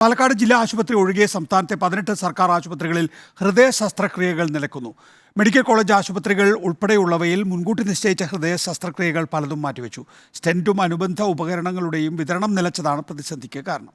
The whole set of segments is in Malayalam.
പാലക്കാട് ജില്ലാ ആശുപത്രി ഒഴികെ സംസ്ഥാനത്തെ പതിനെട്ട് സർക്കാർ ആശുപത്രികളിൽ ഹൃദയ ശസ്ത്രക്രിയകൾ നിലക്കുന്നു. മെഡിക്കൽ കോളേജ് ആശുപത്രികൾ ഉൾപ്പെടെയുള്ളവയിൽ മുൻകൂട്ടി നിശ്ചയിച്ച ഹൃദയ ശസ്ത്രക്രിയകൾ പലതും മാറ്റിവെച്ചു. സ്റ്റെന്റും അനുബന്ധ ഉപകരണങ്ങളുടെയും വിതരണം നിലച്ചതാണ് പ്രതിസന്ധിക്ക് കാരണം.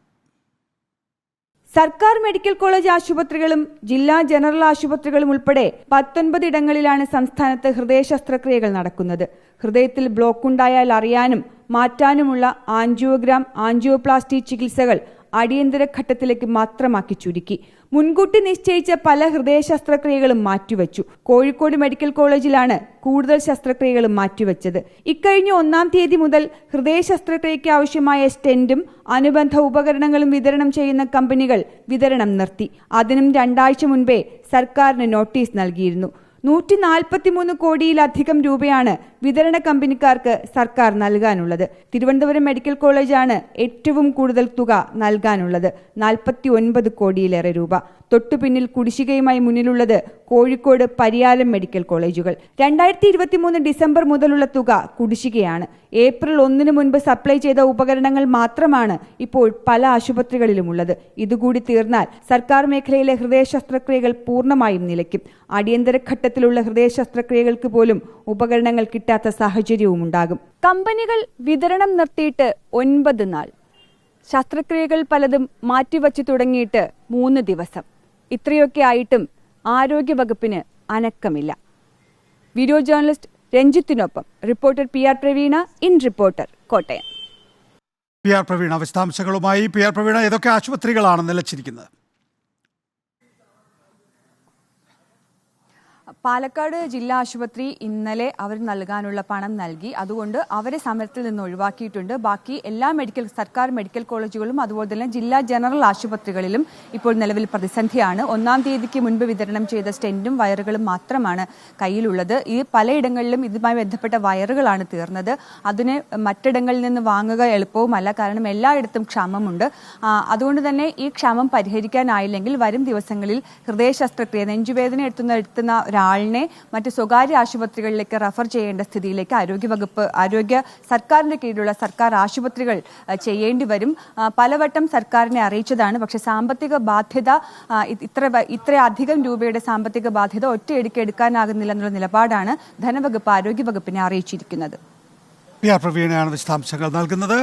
സർക്കാർ മെഡിക്കൽ കോളേജ് ആശുപത്രികളും ജില്ലാ ജനറൽ ആശുപത്രികളും ഉൾപ്പെടെ പത്തൊൻപത് ഇടങ്ങളിലാണ് സംസ്ഥാനത്ത് ഹൃദയ ശസ്ത്രക്രിയകൾ നടക്കുന്നത്. ഹൃദയത്തിൽ ബ്ലോക്ക് ഉണ്ടായാൽ അറിയാനും മാറ്റാനുമുള്ള ആൻജിയോഗ്രാം ആൻജിയോപ്ലാസ്റ്റി ചികിത്സകൾ അടിയന്തര ഘട്ടത്തിലേക്ക് മാത്രമാക്കി ചുരുക്കി. മുൻകൂട്ടി നിശ്ചയിച്ച പല ഹൃദയ ശസ്ത്രക്രിയകളും മാറ്റിവെച്ചു. കോഴിക്കോട് മെഡിക്കൽ കോളേജിലാണ് കൂടുതൽ ശസ്ത്രക്രിയകളും മാറ്റിവെച്ചത്. ഇക്കഴിഞ്ഞ ഒന്നാം തീയതി മുതൽ ഹൃദയ ശസ്ത്രക്രിയയ്ക്ക് ആവശ്യമായ സ്റ്റെന്റും അനുബന്ധ ഉപകരണങ്ങളും വിതരണം ചെയ്യുന്ന കമ്പനികൾ വിതരണം നിർത്തി. അതിനും രണ്ടാഴ്ച മുൻപേ സർക്കാരിന് നോട്ടീസ് നൽകിയിരുന്നു. നൂറ്റി നാൽപ്പത്തിമൂന്ന് കോടിയിലധികം രൂപയാണ് വിതരണ കമ്പനിക്കാർക്ക് സർക്കാർ നൽകാനുള്ളത്. തിരുവനന്തപുരം മെഡിക്കൽ കോളേജാണ് ഏറ്റവും കൂടുതൽ തുക നൽകാനുള്ളത്. നാൽപ്പത്തി ഒൻപത് കോടിയിലേറെ രൂപ. തൊട്ടു പിന്നിൽ കുടിശ്ശികയുമായി മുന്നിലുള്ളത് കോഴിക്കോട് പരിയാലം മെഡിക്കൽ കോളേജുകൾ. രണ്ടായിരത്തി ഇരുപത്തിമൂന്ന് ഡിസംബർ മുതലുള്ള തുക കുടിശ്ശികയാണ്. ഏപ്രിൽ ഒന്നിനു മുൻപ് സപ്ലൈ ചെയ്ത ഉപകരണങ്ങൾ മാത്രമാണ് ഇപ്പോൾ പല ആശുപത്രികളിലുമുള്ളത്. ഇതുകൂടി തീർന്നാൽ സർക്കാർ മേഖലയിലെ ഹൃദയ ശസ്ത്രക്രിയകൾ പൂർണമായും നിലയ്ക്കും. അടിയന്തര ഘട്ടത്തിലുള്ള ഹൃദയ ശസ്ത്രക്രിയകൾക്ക് പോലും ഉപകരണങ്ങൾ കിട്ടാത്ത സാഹചര്യവും ഉണ്ടാകും. കമ്പനികൾ വിതരണം നിർത്തിയിട്ട് ഒൻപത് നാൾ. ശസ്ത്രക്രിയകൾ പലതും മാറ്റിവച്ചു തുടങ്ങിയിട്ട് മൂന്ന് ദിവസം. ഇത്രയൊക്കെ ആയിട്ടും ആരോഗ്യവകുപ്പിന് അനക്കമില്ല. Video journalist രഞ്ജിത്തിനൊപ്പം reporter P R Praveena in reporter Kottayam. P R Praveena വിശദാംശങ്ങളുമായി പി ആർ പ്രവീണ. ഏതൊക്കെ ആശുപത്രികളാണ് നിലച്ചിരിക്കുന്നത്? പാലക്കാട് ജില്ലാ ആശുപത്രി ഇന്നലെ അവർ നൽകാനുള്ള പണം നൽകി. അതുകൊണ്ട് അവരെ സമരത്തിൽ നിന്ന് ഒഴിവാക്കിയിട്ടുണ്ട്. ബാക്കി എല്ലാ മെഡിക്കൽ സർക്കാർ മെഡിക്കൽ കോളേജുകളും അതുപോലെ തന്നെ ജില്ലാ ജനറൽ ആശുപത്രികളിലും ഇപ്പോൾ നിലവിൽ പ്രതിസന്ധിയാണ്. ഒന്നാം തീയതിക്ക് മുൻപ് വിതരണം ചെയ്ത സ്റ്റെന്റും വയറുകളും മാത്രമാണ് കയ്യിലുള്ളത്. ഈ പലയിടങ്ങളിലും ഇതുമായി ബന്ധപ്പെട്ട വയറുകളാണ് തീർന്നത്. അതിന് മറ്റിടങ്ങളിൽ നിന്ന് വാങ്ങുക എളുപ്പവുമല്ല. കാരണം എല്ലായിടത്തും ക്ഷാമമുണ്ട്. അതുകൊണ്ട് തന്നെ ഈ ക്ഷാമം പരിഹരിക്കാനായില്ലെങ്കിൽ വരും ദിവസങ്ങളിൽ ഹൃദയ ശസ്ത്രക്രിയ നെഞ്ചുവേദന എത്തുന്ന എത്തുന്ന ഒരാളിനെ മറ്റ് സ്വകാര്യ ആശുപത്രികളിലേക്ക് റഫർ ചെയ്യേണ്ട സ്ഥിതിയിലേക്ക് ആരോഗ്യവകുപ്പ് ആരോഗ്യ സർക്കാരിന്റെ കീഴിലുള്ള സർക്കാർ ആശുപത്രികൾ ചെയ്യേണ്ടി വരും. പലവട്ടം സർക്കാരിനെ അറിയിച്ചതാണ്. പക്ഷേ സാമ്പത്തിക ബാധ്യത ഇത്ര ഇത്രയധികം രൂപയുടെ സാമ്പത്തിക ബാധ്യത ഒറ്റയടിക്ക് എടുക്കാനാകുന്നില്ല എന്നുള്ള നിലപാടാണ് ധനവകുപ്പ് ആരോഗ്യവകുപ്പിനെ അറിയിച്ചിരിക്കുന്നത്. പ്രവീണയാണ് വിശദാംശങ്ങൾ നൽകുന്നത്.